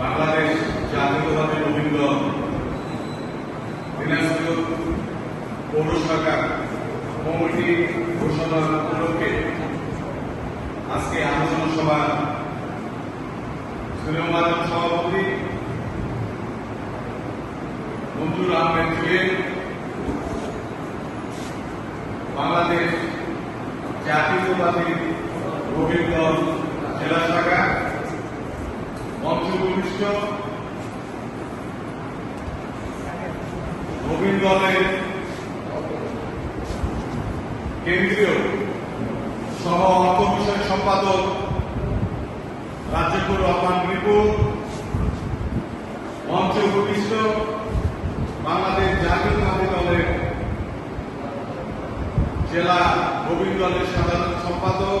বাংলাদেশ জাতীয়তাবাদী নবীন দল দিনাজপুর পৌর শাখা কমিটি ঘোষণা উপলক্ষে আজকে আলোচনা সভা সুলেমান সভাপতি মঞ্জুর আহমেদ জুয়েল বাংলাদেশ জাতীয়তাবাদী দল জেলা শাখা কেন্দ্রীয় সহ অর্থ বিষয় সম্পাদক রাজ্যপুর রহমান রিপুর মঞ্চ ভূমিষ্ঠ বাংলাদেশ জাতীয়তাবাদী দলের জেলা নবীন দলের সাধারণ সম্পাদক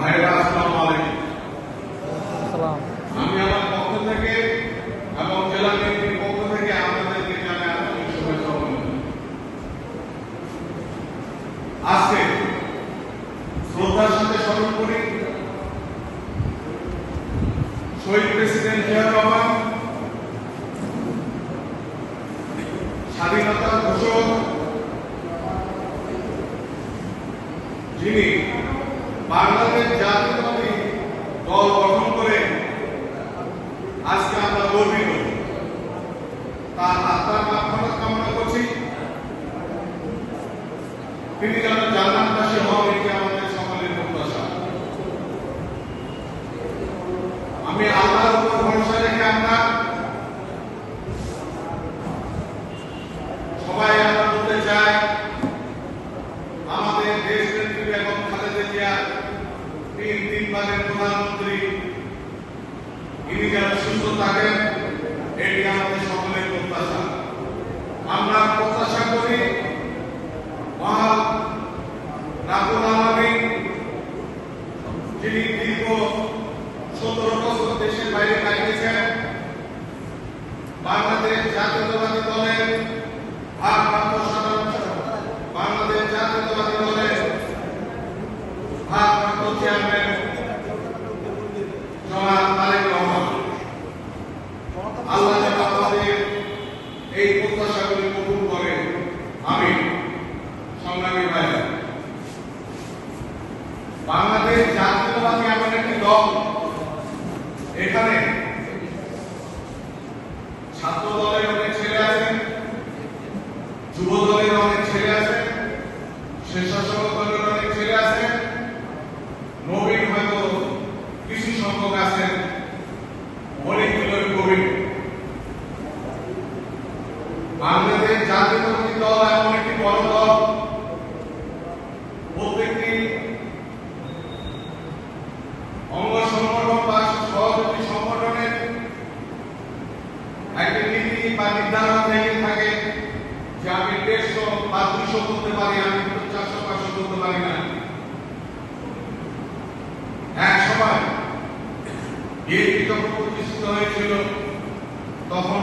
ভাইরা আসসালামু আলাইকুম। আমি আমার পক্ষ থেকে এবং জেলা বিএনপির পক্ষ থেকে আপনাদেরকে জানাই আন্তরিক শুভেচ্ছা আজকে শ্রদ্ধার সাথে স্মরণ করি শহীদ প্রেসিডেন্ট জিয়া রহমান স্বাধীনতার ঘোষক যিনি বাংলাদেশ জাতীয়তাবাদী দল গঠন করে আজকে আমরা গর্বিত তার আত্মার মাফারত কামনা করছি তিনি যেন জান্নাতবাসী হন এটি আমাদের সকলের প্রত্যাশা আমি আল্লাহর উপর ভরসা রেখে আমরা সবাই আমরা বলতে চাই, আমাদের দেশ নেত্রী বেগম খালেদা জিয়া, তিন তিনবারের প্রধানমন্ত্রী, ইনি যেন সুস্থ থাকেন, এটি আমাদের সকলের প্রত্যাশা। আমরা প্রত্যাশা করি, মহান রাবুল আলমী যিনি দীর্ঘ সতেরো এই প্রত্যাশাগুলি কবুল আমি সংগ্রামী বাংলাদেশ জাতীয়তাবাদী এমন একটি দল এখানে ছাত্র দলের অনেক ছেলে আছেন যুব দলের অনেক ছেলে আছেন স্বেচ্ছাসেবক দলের অনেক ছেলে আছেন নবীন হয়তো কিছু সংখ্যক আছেন অনেকগুলোর কবি বাংলাদেশ জাতীয়তাবাদী দল এমন একটি বড় দল। প্রত্যেকটি অঙ্গ সংগঠন বা সহযোগী দুশো করতে পারি, আমি চারশো, পাঁচশো করতে পারি না। এক সময় বিএনপি যখন প্রতিষ্ঠিত হয়েছিল, তখন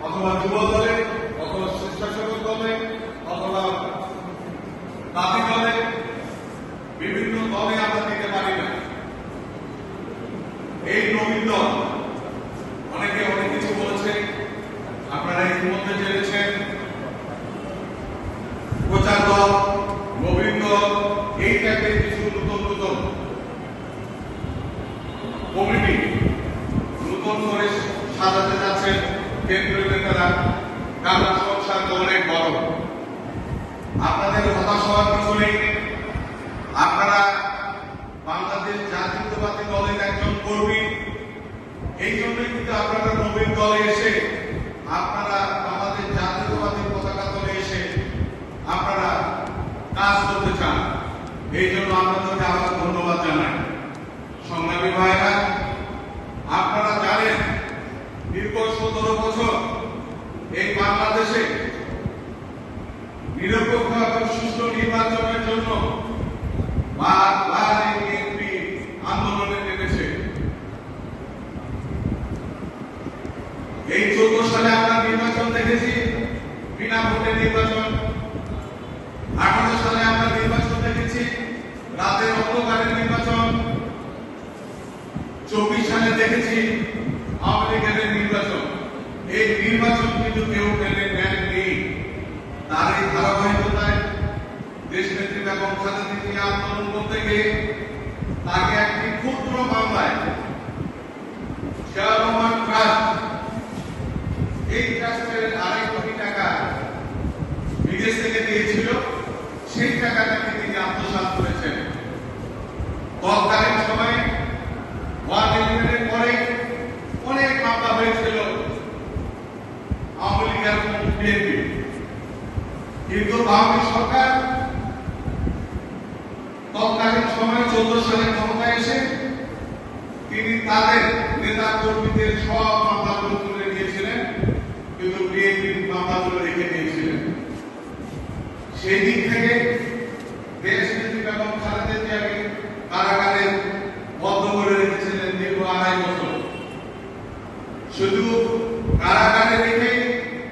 অথবা যুব দলে, অথবা স্বেচ্ছাসেবক দলে, অথবা দাবি দলে, বিভিন্ন দলে আমরা দিতে পারি না। এই নবীন দল, অনেকে অনেক কিছু বলেছে, আপনারা ইতিমধ্যে জেনেছেন। প্রচার দল, নবীন দল, এই টাইপের কিছু নতুন নতুন কমিটি, নতুন করে সাজাতে যাচ্ছেন। কেন্দ্রীয় নেতারা কারণ সংসার তো অনেক বড়। আপনাদের হতাশ হওয়ার কিছু নেই আপনারা বাংলাদেশ জাতীয়তাবাদী দলের একজন কর্মী। এই জন্যই কিন্তু আপনারা নবীন দলে এসে আপনারা আমাদের জাতীয়তাবাদী পতাকা দলে এসে আপনারা কাজ করতে চান। এই জন্য আপনাদেরকে আবার ধন্যবাদ জানাই। সংগ্রামী ভাইরা আপনারা জানেন দীর্ঘ সতেরো বছর এই বাংলাদেশে নিরপেক্ষ এবং সুষ্ঠু নির্বাচনের জন্য বারবার এই বিএনপি আন্দোলনে নেমেছে এই চোদ্দ সালে আমরা নির্বাচন দেখেছি বিনা ভোটে নির্বাচন আঠারো সালে আমরা নির্বাচন দেখেছি রাতের অন্ধকারের নির্বাচন চব্বিশ সালে দেখেছি আওয়ামী লীগের নির্বাচন, এই নির্বাচন কিন্তু কেউ কেনে নেননি। তার এই ধারাবাহিকতায় দেশ নেত্রী বেগম খালেদা জিয়া আন্দোলন করতে গিয়ে তাকে একটি ক্ষুদ্র মামলায় জিয়া রহমান ট্রাস্ট এই ট্রাস্টের আড়াই কোটি টাকা বিদেশ থেকে দিয়েছিল সেই টাকাটাকে তিনি আত্মসাৎ করেছেন তৎকালীন সময়ে ওয়ান ইলেভেনের পরে অনেক মামলা হয়েছিল আওয়ামী লীগ এবং বিএনপি কিন্তু আওয়ামী সরকার তৎকালীন সময়ে চোদ্দ সালে ক্ষমতায় এসে তিনি তাদের নেতা কর্মীদের সব মামলাগুলো তুলে নিয়েছিলেন কিন্তু বিএনপির মামলাগুলো রেখে দিয়েছিলেন সেই দিক থেকে দেশ নেত্রী বেগম খালেদা জিয়াকে কারাগারে বদ্ধ করে রেখেছিলেন দীর্ঘ আড়াই বছর শুধু কারাগারে রেখে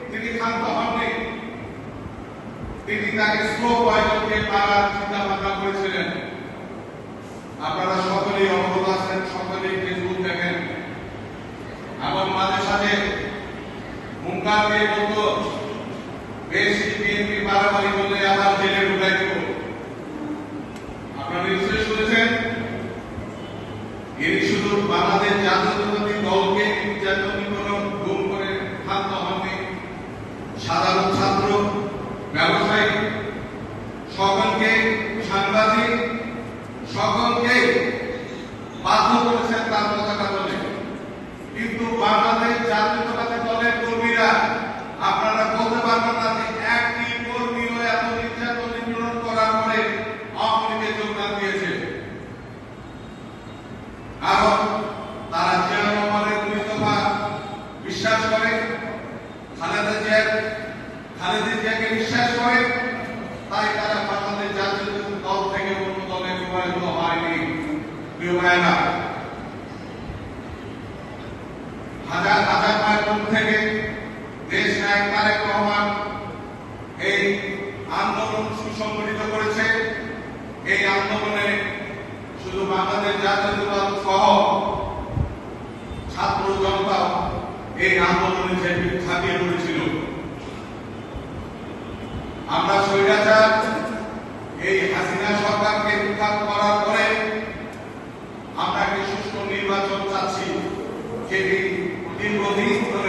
তিনি ক্ষান্ত হননি তিনি তাকে স্লো পয়জনকে তার চিন্তা ভাবনা করেছিলেন। আপনারা সকলেই অবগত আছেন, সকলেই ফেসবুক দেখেন। এবং মাঝে হুঙ্কার দিয়ে বলতো, বেশি, বিএনপি বাড়াবাড়ি করলে আবার জেলে ঢুকাই দেব। আপনারা নিশ্চয়ই শুনেছেন? এর শুধু বাংলাদেশ জাতীয়তাবাদী দলকে Baku দেশ নায়ক তারেক রহমান এই আন্দোলন সুসংগঠিত করেছে। এই আন্দোলনে শুধু বাংলাদেশ জাতীয়তাবাদ সহ ছাত্র জনতা এই আন্দোলনে ঝাঁপিয়ে পড়েছিল আমরা স্বৈরাচার, এই হাসিনা সরকারকে উৎখাত করার পরে আমরা একটি সুষ্ঠু নির্বাচন চাচ্ছি, যেটি দীর্ঘদিন ধরে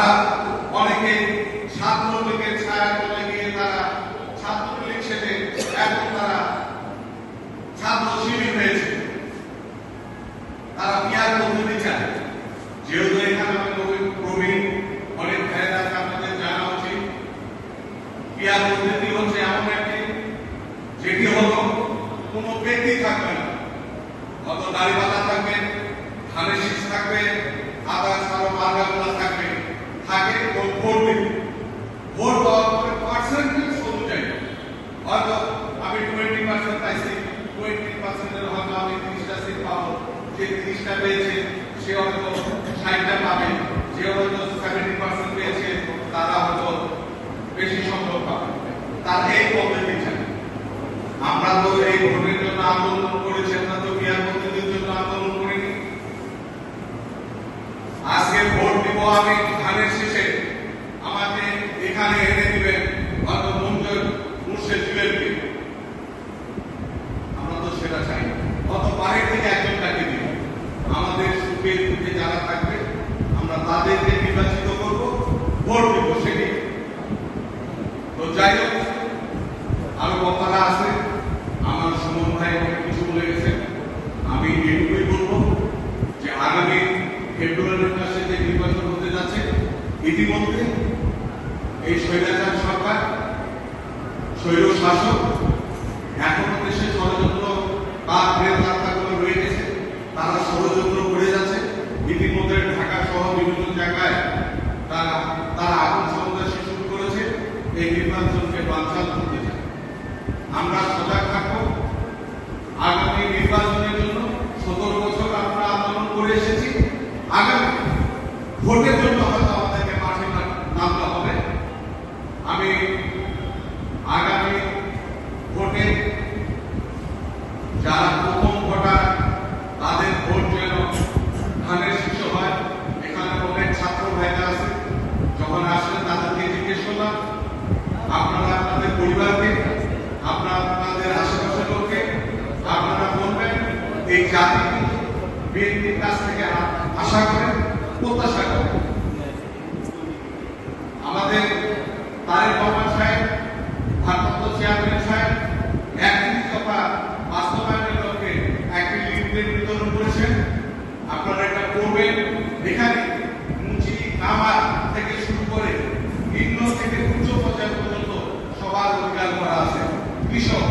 তারা অনেকে ছাত্রলীগের ছায়া চলে গিয়ে তারা ছাত্রলীগ সেজে এখন তারা ছাত্র শিবির হয়েছে। তারা বিয়ার করতে আন্দোলন আমরা তো জন্য আন্দোলন আজকে ভোট দিব আমি ধানের শেষে। আমাকে এখানে এনে দিবেন সেটা। কত বাইরে আমাদের যারা থাকবে, আমরা তাদেরকে নির্বাচিত করব, ভোট দিব সেটি তো যাই হোক আরও কথাটা আছে আমার সুমন ভাই অনেক কিছু বলে গেছেন আমি এটুকুই বলব যে আগামী ফেব্রুয়ারি মাসে যে নির্বাচন হতে যাচ্ছে ইতিমধ্যে এই স্বৈরাচার সরকার স্বৈর শাসক এখনও দেশে ষড়যন্ত্র বা গ্রেফতারগুলো রয়ে গেছে তারা ষড়যন্ত্র করে যাচ্ছে ইতিমধ্যে ঢাকা সহ বিভিন্ন জায়গায় তারা তারা আগুন সন্ত্রাসী শুরু করেছে এই নির্বাচনকে বানচাল করতে চায় আমরা সজাগ থাকব আগামী নির্বাচনের জন্য সতেরো বছর আমরা আন্দোলন করে এসেছি আগামী ভোটের জন্য হয়তো আমাদেরকে মাঠে না- নামতে হবে আমি আগামী ভোটে যারা প্রথম ভোটার তাদের ভোট যেন ধানের শীর্ষ হয় এখানে অনেক ছাত্র ভাইরা আছে যখন আসলে তাদেরকে জিজ্ঞেস করলাম আপনারা আপনাদের পরিবারকে আপনারা আপনাদের আশেপাশের লোককে আপনারা বলবেন এই জাতি বিএনপির কাছ থেকে আ- আশা করেন প্রত্যাশা করেন আমাদের তারেক রহমান সাহেব ভারপ্রাপ্ত চেয়ারম্যান সাহেব একত্রিশ দফা বাস্তবায়নের লক্ষ্যে একটি লিফলেট বিতরণ করেছেন আপনারা এটা করবেন। এখানে মুচি নামা থেকে শুরু করে নিম্ন থেকে উচ্চ পর্যায় পর্যন্ত সবার অধিকার করা আছে। কৃষক,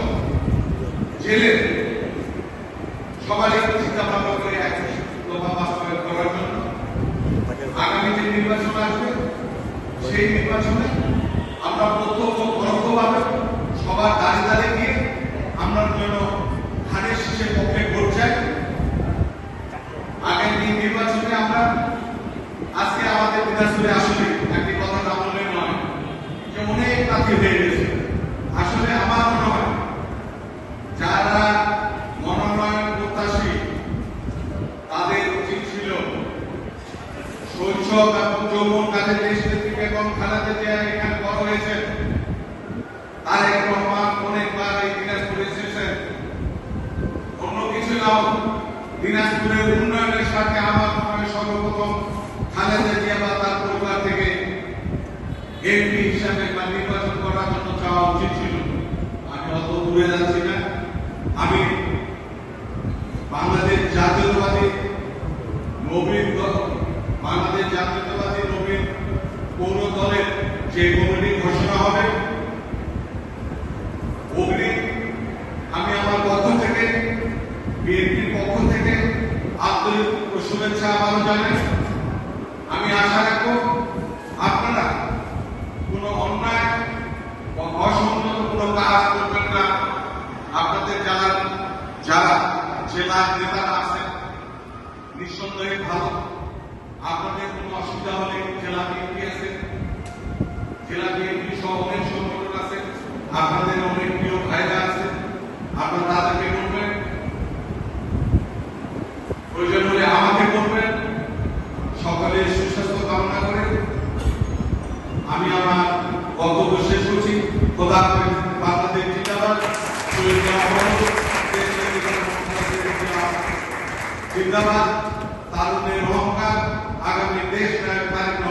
জেলে সবাই চিন্তা ভাবনা করে বাস্তবায়ন করার জন্য। আগামী যে নির্বাচন আসবে। সেই নির্বাচনে আমরা প্রত্যক্ষ পরোক্ষভাবে সবার দাঁড়িয়ে দাঁড়িয়ে গিয়ে আমরা যেন ধানের শীষের পক্ষে ভোট চাই আগামী নির্বাচনে আমরা আজকে আমাদের দিনাজপুরে আসলে একটি কথা না বললে নয় যে অনেক প্রার্থী হয়ে গেছে আসলে আমার মনে হয় যারা মনোনয়ন প্রত্যাশী তাদের উচিত ছিল শৈশব এবং যৌবন কাজে দেশ নেত্রী বেগম খালেদা জিয়া এখানে বড় হয়েছেন তারেক রহমান অনেকবার এই দিনাজপুরে এসেছেন দিনাজপুরের উন্নয়নের সাথে আমার সর্বপ্রথম খালেদা জিয়া বা তার পরিবার থেকে এমপি হিসাবে বা নির্বাচন করার জন্য চাওয়া উচিত ছিল। আমি অত দূরে যাচ্ছি না। আমি বাংলাদেশ জাতীয়তাবাদী, নবীন বাংলাদেশ জাতীয়তাবাদী, নবীন পৌর দলের যে কমিটি ঘোষণা হবে অগ্নি আমি আমার পক্ষ থেকে বিএনপির পক্ষ থেকে আন্তরিক শুভেচ্ছা আবারও জানাই। আমি আশা রাখব আপনারা কোনো অন্যায় অসংগত কোনো কাজ করবেন না। আপনাদের যারা যারা জেলার নেতারা আছেন, নিঃসন্দেহে ভালো। আপনাদের কোনো অসুবিধা হলে জেলা বিএনপি আছে, জেলা বিএনপি সহ অনেক সংগঠন আছে, আপনাদের অনেক প্রিয় ভাইরা আছে, আপনারা তাদেরকে বলবেন প্রয়োজন হলে আমাকে বলবেন। সকলে সুস্বাস্থ্য কামনা করে আমি আমার বক্তব্য শেষ করছি। খোদা বাংলাদেশ জিন্দাবাদ। জিন্দাবাদ। তারুণ্যের অহংকার। আগামী দেশ রহমান।